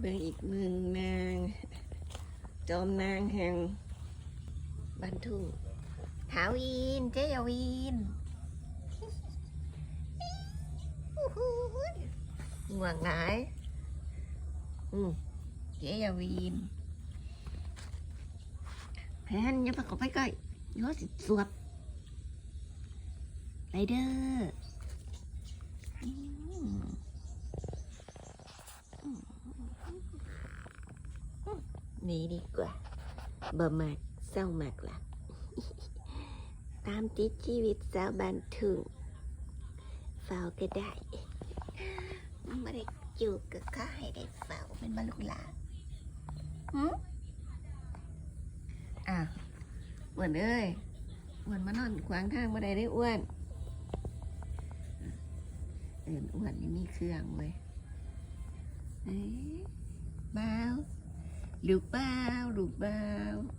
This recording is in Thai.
เบิ่งอีกหนึ่งนาง จอมนางแห่งบันทุถาวินเจยาวินง่วงไหนอืมเจยาวินแพนอย่าไปขอไปใกล้เดี๋ยวสิสวบไรเดอร์อืม ห นีดีกว่าบ่มากเศร้ามากละตามติดชีวิตสาวบันทึงเฝ้าก็ได้ไม่ได้จูบก็ข้าให้ได้เฝ้าเป็นบรรลุลาหืมอะอ้วนเอ้ยอ้วนมานอนขวางทางมาได้ได้อ้วนเอินอ้วนนี่มีเครื่องเว้ย เอ๊ะบ้าวลูกเบ้าลูกเบ้า